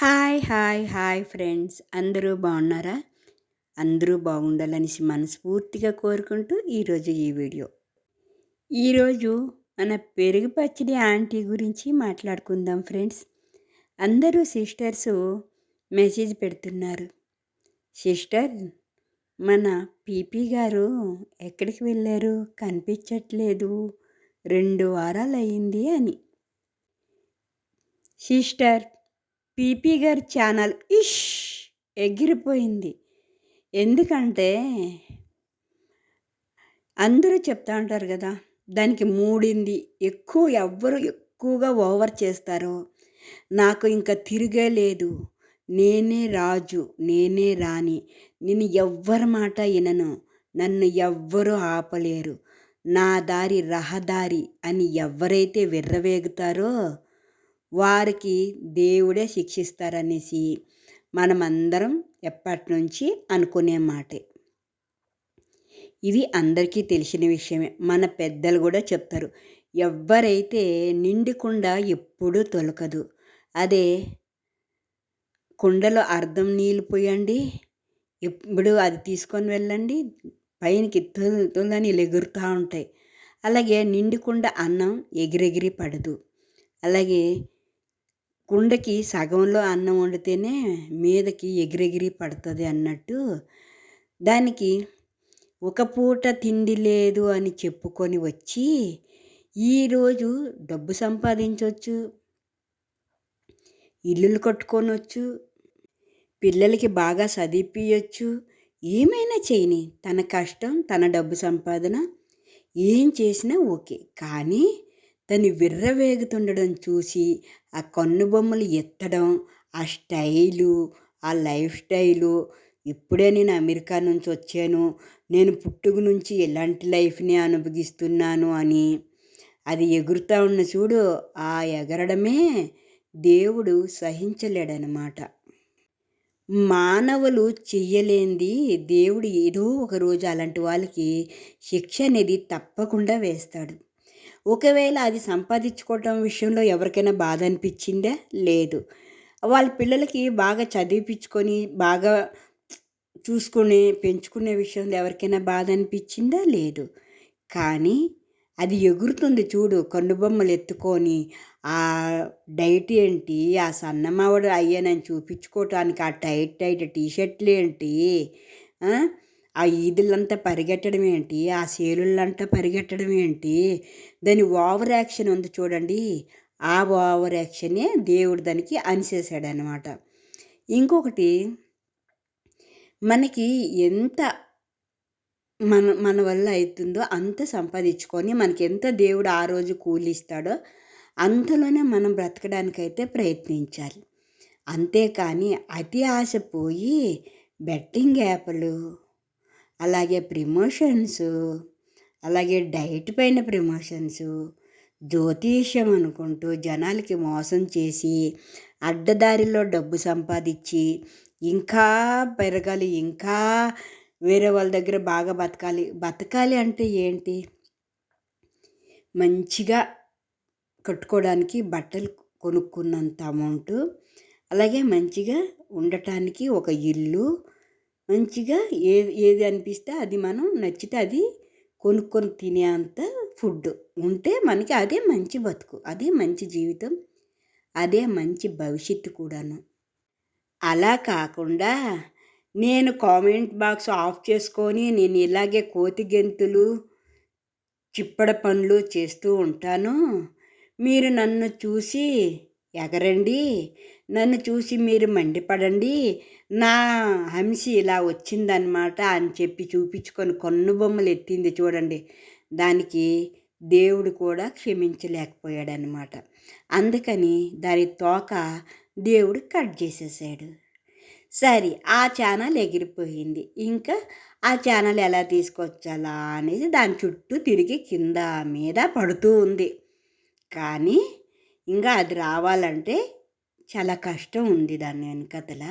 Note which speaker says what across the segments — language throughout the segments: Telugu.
Speaker 1: Hi hi hi friends. అందరూ బాగున్నారా? అందరూ బాగుండాలనేసి మనస్ఫూర్తిగా కోరుకుంటూ ఈరోజు ఈ వీడియో. ఈరోజు మన పెరుగు పచ్చడి ఆంటీ గురించి మాట్లాడుకుందాం ఫ్రెండ్స్. అందరూ సిస్టర్స్ మెసేజ్ పెడుతున్నారు. సిస్టర్ మన పీపీ గారు ఎక్కడికి వెళ్ళారు? కనిపించట్లేదు. రెండు వారాలు అయింది అని. సిస్టర్ పీపీ గారి ఛానల్ ఇష్ ఎగిరిపోయింది. ఎందుకంటే అందరూ చెప్తా ఉంటారు కదా దానికి మూడింది ఎక్కువ ఎవ్వరు ఎక్కువగా ఓవర్ చేస్తారో. నాకు ఇంకా తిరిగే లేదు. నేనే రాజు నేనే రాణి. నేను ఎవ్వరి మాట వినను. నన్ను ఎవ్వరూ ఆపలేరు. నా దారి రహదారి అని ఎవరైతే విర్రవేగుతారో వారికి దేవుడే శిక్షిస్తారనేసి మనమందరం ఎప్పటి నుంచి అనుకునే మాటే. ఇది అందరికీ తెలిసిన విషయమే. మన పెద్దలు కూడా చెప్తారు ఎవరైతే నిండి కుండ ఎప్పుడూ తొలకదు. అదే కుండలో అర్థం నీళ్ళు పోయండి ఎప్పుడు అది తీసుకొని వెళ్ళండి పైనకి తొలని ఎగురుతూ ఉంటాయి. అలాగే నిండుకుండ అన్నం ఎగిరెగిరి పడదు. అలాగే కుండకి సగంలో అన్నం వండితేనే మీదకి ఎగిరెగిరి పడుతుంది అన్నట్టు దానికి ఒక పూట తిండి లేదు అని చెప్పుకొని వచ్చి ఈరోజు డబ్బు సంపాదించవచ్చు ఇల్లులు కట్టుకొనొచ్చు పిల్లలకి బాగా చదివిపించచ్చు ఏమైనా చేయని తన కష్టం తన డబ్బు సంపాదన ఏం చేసినా ఓకే. కానీ తను విర్రవేగుతుండడం చూసి ఆ కన్నుబొమ్మలు ఎత్తడం ఆ స్టైలు ఆ లైఫ్ స్టైలు ఇప్పుడే నేను అమెరికా నుంచి వచ్చాను నేను పుట్టుకు నుంచి ఎలాంటి లైఫ్ని అనుభవిస్తున్నాను అని. అది ఎగురుతూ ఉన్న చూడు ఆ ఎగరడమే దేవుడు సహించలేడనమాట. మానవులు చెయ్యలేంది దేవుడు ఏదో ఒక రోజు అలాంటి వాళ్ళకి శిక్ష అనేది తప్పకుండా వేస్తాడు. ఒకవేళ అది సంపాదించుకోవటం విషయంలో ఎవరికైనా బాధ అనిపించిందా? లేదు. వాళ్ళ పిల్లలకి బాగా చదివిపించుకొని బాగా చూసుకునే పెంచుకునే విషయంలో ఎవరికైనా బాధ అనిపించిందా? లేదు. కానీ అది ఎగురుతుంది చూడు. కన్నుబొమ్మలు ఎత్తుకొని ఆ డైట్ ఏంటి? ఆ సన్నమావడు అయ్యానని చూపించుకోవటానికి ఆ టైట్ టైట్ టీషర్ట్లు ఏంటి? ఆ ఈదులంతా పరిగెట్టడం ఏంటి? ఆ సేలుళ్ళంతా పరిగెట్టడం ఏంటి? దాని ఓవర్ యాక్షన్ ఉంది చూడండి. ఆ ఓవర్ యాక్షనే దేవుడు దానికి అనిసేసాడనమాట ఇంకొకటి మనకి ఎంత మన మన వల్ల అవుతుందో అంత సంపాదించుకొని మనకి ఎంత దేవుడు ఆ రోజు కూలిస్తాడో అంతలోనే మనం బ్రతకడానికైతే ప్రయత్నించాలి. అంతేకాని అతి ఆశ పోయి బెట్టింగ్ యాప్లు అలాగే ప్రమోషన్స్ అలాగే డైట్ పైన ప్రమోషన్స్ జ్యోతిష్యం అనుకుంటూ జనాలకి మోసం చేసి అడ్డదారిలో డబ్బు సంపాదించి ఇంకా పెరగాలి ఇంకా వేరే వాళ్ళ దగ్గర బాగా బతకాలి. బతకాలి అంటే ఏంటి? మంచిగా కట్టుకోవడానికి బట్టలు కొనుక్కున్నంత అమౌంట్ అలాగే మంచిగా ఉండటానికి ఒక ఇల్లు మంచిగా ఏది ఏది అనిపిస్తే అది మనం నచ్చితే అది కొనుక్కొని తినే అంత ఫుడ్ ఉంటే మనకి అదే మంచి బతుకు అదే మంచి జీవితం అదే మంచి భవిష్యత్తు కూడాను. అలా కాకుండా నేను కామెంట్ బాక్స్ ఆఫ్ చేసుకొని నేను ఇలాగే కోతి గెంతులు చిప్పడ పనులు చేస్తూ ఉంటాను. మీరు నన్ను చూసి ఎగరండి. నన్ను చూసి మీరు మండిపడండి. నా హంసి ఇలా వచ్చిందనమాట అని చెప్పి చూపించుకొని కొన్ను బొమ్మలు ఎత్తింది చూడండి. దానికి దేవుడు కూడా క్షమించలేకపోయాడనమాట అందుకని దాని తోక దేవుడు కట్ చేసేసాడు. సరే ఆ ఛానల్ ఎగిరిపోయింది. ఇంకా ఆ ఛానల్ ఎలా తీసుకొచ్చాలా అనేది దాని చుట్టూ తిరిగి కింద మీద పడుతూ ఉంది. కానీ ఇంకా అది రావాలంటే చాలా కష్టం ఉంది దాని వెనకతల.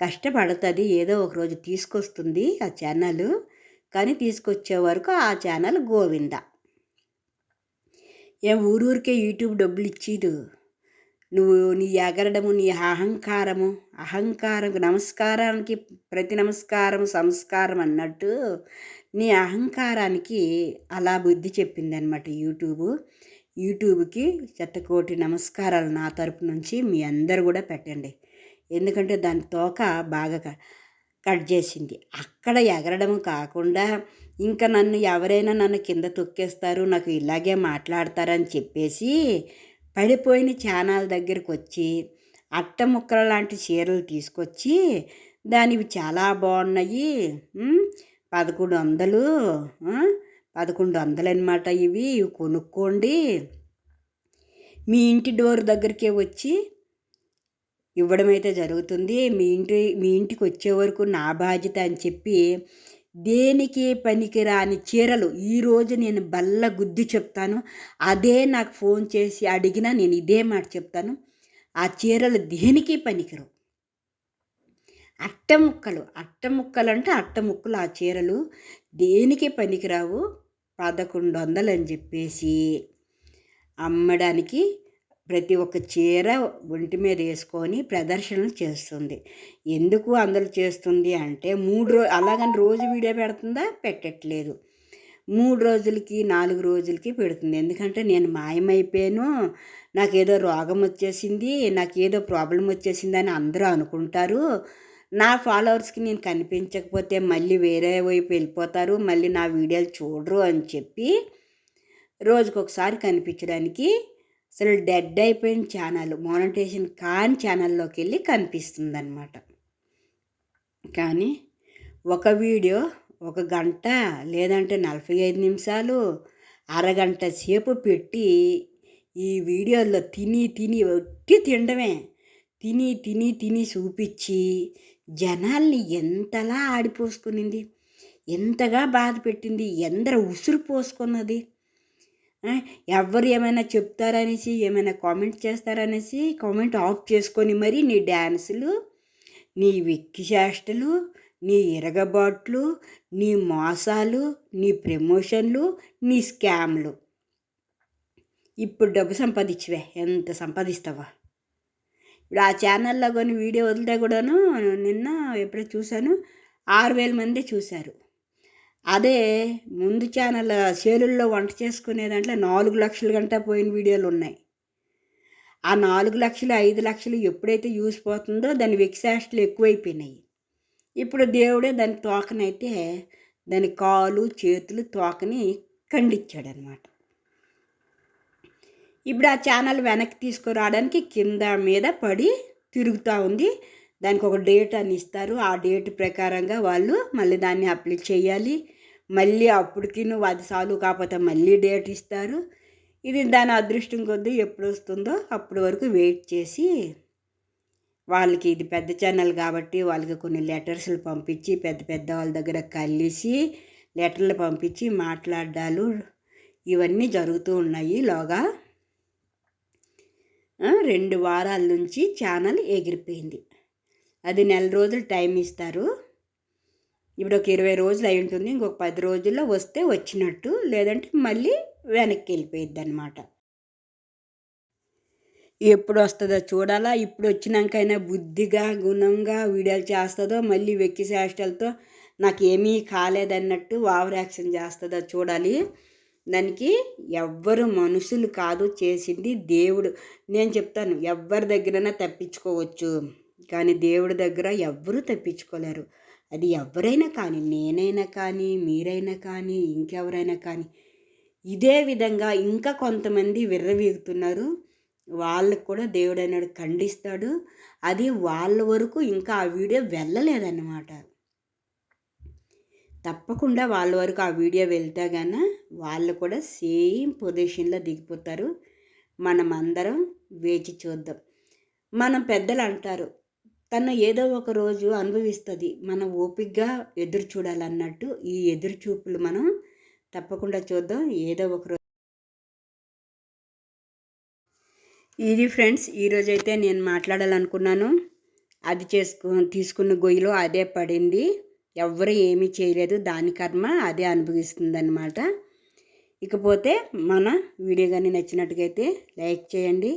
Speaker 1: కష్టపడుతుంది ఏదో ఒకరోజు తీసుకొస్తుంది ఆ ఛానల్. కానీ తీసుకొచ్చే వరకు ఆ ఛానల్ గోవింద. ఏ ఊరూరికే యూట్యూబ్ డబ్బులు ఇచ్చేదు నువ్వు నీ ఎగరడము నీ అహంకారము అహంకారం నమస్కారానికి ప్రతి నమస్కారం సంస్కారం అన్నట్టు నీ అహంకారానికి అలా బుద్ధి చెప్పిందనమాట యూట్యూబ్. యూట్యూబ్కి శతకోటి నమస్కారాలు నా తరపు నుంచి మీ అందరు కూడా పెట్టండి. ఎందుకంటే దాని తోక బాగా కట్ చేసింది. అక్కడ ఎగరడం కాకుండా ఇంకా నన్ను ఎవరైనా నన్ను కింద తొక్కేస్తారు నాకు ఇలాగే మాట్లాడతారని చెప్పేసి పడిపోయిన ఛానల్ దగ్గరికి వచ్చి అట్ట ముక్కల లాంటి చీరలు తీసుకొచ్చి దానివి చాలా బాగున్నాయి. పదకొండు వందలు పదకొండు వందలు అనమాట ఇవి. ఇవి కొనుక్కోండి. మీ ఇంటి డోర్ దగ్గరికే వచ్చి ఇవ్వడం అయితే జరుగుతుంది. మీ ఇంటి మీ ఇంటికి వచ్చే వరకు నా బాధ్యత అని చెప్పి దేనికి పనికిరాని చీరలు ఈరోజు నేను బల్ల గుద్ది చెప్తాను. అదే నాకు ఫోన్ చేసి అడిగినా నేను ఇదే మాట చెప్తాను. ఆ చీరలు దేనికి పనికిరావు? అట్ట ముక్కలు అట్ట ముక్కలు అంటే అట్ట ముక్కలు ఆ చీరలు దేనికి పనికిరావు? పదకొండు వందలు అని చెప్పేసి అమ్మడానికి ప్రతి ఒక్క చీర ఒంటి మీద వేసుకొని ప్రదర్శనలు చేస్తుంది. ఎందుకు అందరూ చేస్తుంది అంటే మూడు రో అలాగని రోజు వీడియో పెడుతుందా? పెట్టట్లేదు. మూడు రోజులకి నాలుగు రోజులకి పెడుతుంది. ఎందుకంటే నేను మాయమైపోయాను నాకేదో రోగం వచ్చేసింది నాకు ఏదో ప్రాబ్లం వచ్చేసింది అని అందరూ అనుకుంటారు. నా ఫాలోవర్స్కి నేను కనిపించకపోతే మళ్ళీ వేరే వైపు వెళ్ళిపోతారు మళ్ళీ నా వీడియోలు చూడరు అని చెప్పి రోజుకొకసారి కనిపించడానికి అసలు డెడ్ అయిపోయిన ఛానల్ మోనటేషన్ కాని ఛానల్లోకి వెళ్ళి కనిపిస్తుంది అనమాట కానీ ఒక వీడియో ఒక గంట లేదంటే నలభై ఐదు నిమిషాలు అరగంట సేపు పెట్టి ఈ వీడియోలో తిని తిని ఒట్టి తినడమే. తిని తిని తిని చూపించి జనాల్ని ఎంతలా ఆడిపోసుకునింది ఎంతగా బాధ పెట్టింది ఎందర ఉసురు పోసుకున్నది. ఎవరు ఏమైనా చెప్తారనేసి ఏమైనా కామెంట్ చేస్తారనేసి కామెంట్ ఆఫ్ చేసుకొని మరి నీ డ్యాన్సులు నీ వెక్కి చేష్టలు నీ ఇరగబాట్లు నీ మోసాలు నీ ప్రమోషన్లు నీ స్కామ్లు. ఇప్పుడు డబ్బు సంపాదించవే ఎంత సంపాదిస్తావా? ఇప్పుడు ఆ ఛానల్లో కొన్ని వీడియో వదిలితే కూడాను నిన్న ఎప్పుడో చూశాను ఆరు వేల మంది చూశారు. అదే ముందు ఛానల్ సేలుల్లో వంట చేసుకునే దాంట్లో నాలుగు లక్షల గంట పోయిన వీడియోలు ఉన్నాయి. ఆ నాలుగు లక్షలు ఐదు లక్షలు ఎప్పుడైతే యూస్ పోతుందో దాని వెక్సాస్ట్లు ఎక్కువైపోయినాయి. ఇప్పుడు దేవుడే దాని తోకనైతే దాని కాలు చేతులు తోకని ఖండించాడనమాట ఇప్పుడు ఆ ఛానల్ వెనక్కి తీసుకురావడానికి కింద మీద పడి తిరుగుతూ ఉంది. దానికి ఒక డేట్ అని ఇస్తారు. ఆ డేట్ ప్రకారంగా వాళ్ళు మళ్ళీ దాన్ని అప్లై చేయాలి. మళ్ళీ అప్పటికి నువ్వు అది సాల్వ్ కాకపోతే మళ్ళీ డేట్ ఇస్తారు. ఇది దాని అదృష్టం కొద్దీ ఎప్పుడు వస్తుందో అప్పటి వరకు వెయిట్ చేసి వాళ్ళకి ఇది పెద్ద ఛానల్ కాబట్టి వాళ్ళకి కొన్ని లెటర్స్లు పంపించి పెద్ద పెద్ద వాళ్ళ దగ్గర కలిసి లెటర్లు పంపించి మాట్లాడాలు ఇవన్నీ జరుగుతూ ఉన్నాయి లోగా రెండు వారాల నుంచి ఛానల్ ఎగిరిపోయింది. అది నెల రోజులు టైం ఇస్తారు. ఇప్పుడు ఒక ఇరవై రోజులు అయి ఉంటుంది. ఇంకొక పది రోజుల్లో వస్తే వచ్చినట్టు లేదంటే మళ్ళీ వెనక్కి వెళ్ళిపోయిద్ది అనమాట ఎప్పుడు వస్తుందో చూడాలా. ఇప్పుడు వచ్చినాకైనా బుద్ధిగా గుణంగా వీడియోలు చేస్తుందో మళ్ళీ వెక్కి చేష్టలతో నాకు ఏమీ కాలేదన్నట్టు ఓవర్ చేస్తుందో చూడాలి. దానికి ఎవ్వరు మనుషులు కాదు చేసింది దేవుడు. నేను చెప్తాను ఎవరి దగ్గరైనా తప్పించుకోవచ్చు కానీ దేవుడి దగ్గర ఎవ్వరూ తప్పించుకోలేరు. అది ఎవరైనా కానీ నేనైనా కానీ మీరైనా కానీ ఇంకెవరైనా కానీ ఇదే విధంగా ఇంకా కొంతమంది విర్రవీగుతున్నారు. వాళ్ళకు కూడా దేవుడు అన్నాడు ఖండిస్తాడు. అది వాళ్ళ వరకు ఇంకా ఆ వీడియో వెళ్ళలేదన్నమాట. తప్పకుండా వాళ్ళ వరకు ఆ వీడియో వెళ్తే గాన వాళ్ళు కూడా సేమ్ పొజిషన్లో దిగిపోతారు. మనం అందరం వేచి చూద్దాం. మనం పెద్దలు అంటారు తను ఏదో ఒక రోజు అనుభవిస్తుంది మనం ఓపికగా ఎదురు చూడాలన్నట్టు ఈ ఎదురు చూపులు మనం తప్పకుండా చూద్దాం. ఏదో ఒక రోజు ఇది ఫ్రెండ్స్ ఈరోజైతే నేను మాట్లాడాలనుకున్నాను. అది చేసుకు తీసుకున్న గొయ్యిలో అదే పడింది. ఎవరు ఏమీ చేయలేదు. దాని కర్మ అదే అనుభవిస్తుందన్నమాట. ఇకపోతే మన వీడియో కానీ నచ్చినట్టుగైతే లైక్ చేయండి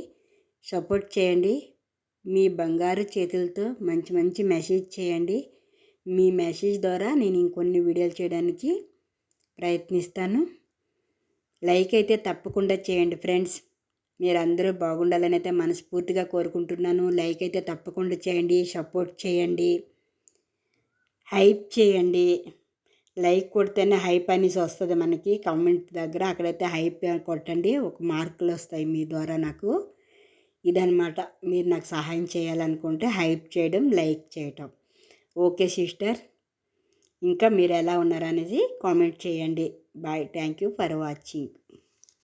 Speaker 1: సపోర్ట్ చేయండి మీ బంగారు చేతులతో మంచి మంచి మెసేజ్ చేయండి. మీ మెసేజ్ ద్వారా నేను ఇంకొన్ని వీడియోలు చేయడానికి ప్రయత్నిస్తాను. లైక్ అయితే తప్పకుండా చేయండి ఫ్రెండ్స్. మీరందరూ బాగుండాలని అయితే మనస్ఫూర్తిగా కోరుకుంటున్నాను. లైక్ అయితే తప్పకుండా చేయండి సపోర్ట్ చేయండి. హైప్ చేయండి. లైక్ కొడితేనే హైప్ అనేసి వస్తుంది మనకి. కామెంట్ దగ్గర అక్కడైతే హైప్ కొట్టండి. ఒక మార్కులు వస్తాయి మీ ద్వారా నాకు. ఇదనమాట మీరు నాకు సహాయం చేయాలనుకుంటే హైప్ చేయడం లైక్ చేయటం. Okay sister. ఇంకా మీరు ఎలా ఉన్నారనేది కామెంట్ చేయండి. Bye. Thank you for watching.